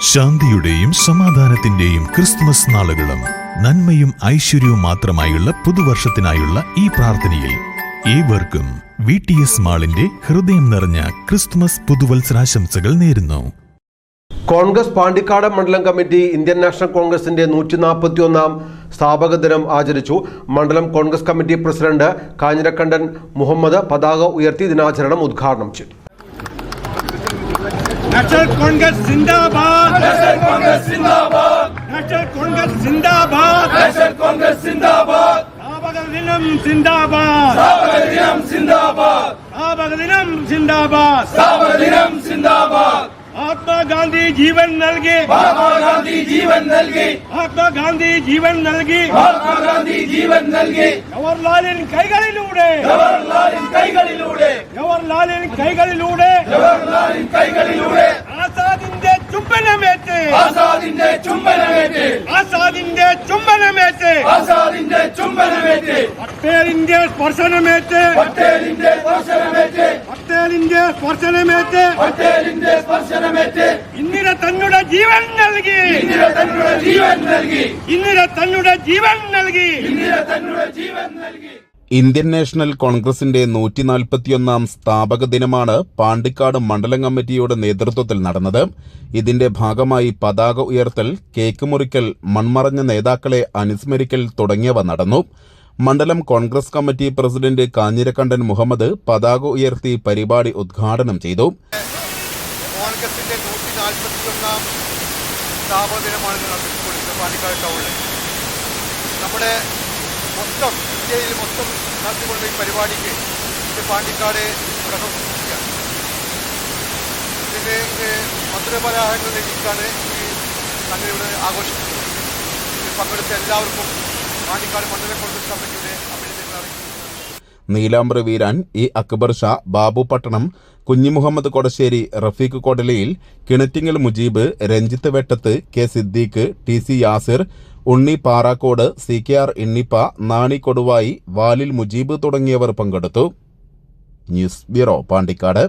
ശാന്തിയുടെയും സമാധാനത്തിന്റെയും ക്രിസ്തുമസ് നാളുകളും നന്മയും ഐശ്വര്യവും മാത്രമായുള്ള പുതുവർഷത്തിനായുള്ള ഈ പ്രാർത്ഥനയിൽ ഏവർക്കും വി ടി എസ് മാളിന്റെ ഹൃദയം നിറഞ്ഞ ക്രിസ്തുമസ് പുതുവത്സരാശംസകൾ നേരുന്നു. കോൺഗ്രസ് പാണ്ടിക്കാട് മണ്ഡലം കമ്മിറ്റി ഇന്ത്യൻ നാഷണൽ കോൺഗ്രസിന്റെ നൂറ്റി നാൽപ്പത്തി ഒന്നാം സ്ഥാപക ദിനം ആചരിച്ചു. മണ്ഡലം കോൺഗ്രസ് കമ്മിറ്റി പ്രസിഡന്റ് കാഞ്ഞിരക്കണ്ടൻ മുഹമ്മദ് പതാക ഉയർത്തി ദിനാചരണം ഉദ്ഘാടനം ചെയ്തു. नेशनल कांग्रेस जिंदाबाद नेशनल कांग्रेस जिंदाबाद नेशनल कांग्रेस जिंदाबाद नेशनल कांग्रेस जिंदाबाद சாபகதினம் जिंदाबाद சாபகதினம் சிந்தாபாத் சாபகதினம் சிந்தாபாத் சாபகதினம் சிந்தாபாத் महात्मा गांधी जीवन नल्गे महात्मा गांधी जीवन नल्गे महात्मा गांधी जीवन नल्गे महात्मा गांधी जीवन नल्गे जवाहरलाल इन कई लूडे जवाहरलाल इन कई लूडे ആസാദിന്റെ ചുംബനമേറ്റ്. ആസാദിന്റെ ചുംബനമേറ്റ്. ആസാദിന്റെ ചുംബനമേറ്റ്. പട്ടേലിന്റെ സ്പർശനമേറ്റ്. പട്ടേലിന്റെ സ്പർശനമേറ്റ്. പട്ടേലിന്റെ സ്പർശനമേറ്റ്. പട്ടേലിന്റെ സ്പർശനമേറ്റ്. ഇന്ദിര തന്നുടെ ജീവൻ നൽകി. ഇന്ദിര തന്നുടെ ജീവൻ നൽകി. ഇന്ദിര തന്നുടെ ജീവൻ നൽകി. ഇന്ദിര തന്നുടെ ജീവൻ നൽകി. ഇന്ത്യൻ നാഷണൽ കോൺഗ്രസിന്റെ നൂറ്റി നാൽപ്പത്തിയൊന്നാം സ്ഥാപക ദിനമാണ് പാണ്ടിക്കാട് മണ്ഡലം കമ്മിറ്റിയുടെ നേതൃത്വത്തിൽ നടന്നത്. ഇതിന്റെ ഭാഗമായി പതാക ഉയർത്തൽ കേക്ക് മുറിക്കൽ മൺമറഞ്ഞ നേതാക്കളെ അനുസ്മരിക്കൽ തുടങ്ങിയവ നടന്നു. മണ്ഡലം കോൺഗ്രസ് കമ്മിറ്റി പ്രസിഡന്റ് കാഞ്ഞിരക്കണ്ടൻ മുഹമ്മദ് പതാക ഉയർത്തി പരിപാടി ഉദ്ഘാടനം ചെയ്തു. നമ്മുടെ മൊത്തം ഇന്ത്യയിൽ മൊത്തം നടത്തിക്കൊണ്ട ഈ പരിപാടിക്ക് ഇത് പാണ്ടിക്കാട് കുറിക്കുകയാണ്. ഇതിന്റെ ഇത് മധുരപരാഹങ്ങൾ ലഭിക്കാണ് ഈ അങ്ങനെ ഇവിടെ ആഘോഷിക്കുന്നത്. ഇതിൽ പങ്കെടുത്ത എല്ലാവർക്കും പാണ്ടിക്കാട് മണ്ഡല കോൺഗ്രസ് കമ്മിറ്റിയുടെ അഭിനന്ദനങ്ങൾ അറിയിക്കുന്നു. Neelambra Veeran E. Akbar Shah Babu Pattanam Kunhimuhammad Kodassery Rafeeq കോടലയിൽ Kinattingal Mujeeb Ranjith Vettath K. Siddique T. C. Yasir Unni Parakkode C K R Innippa Nani Koduvayi വാലിൽ Mujeeb തുടങ്ങിയവർ പങ്കെടുത്തു. News bureau Pandikkad.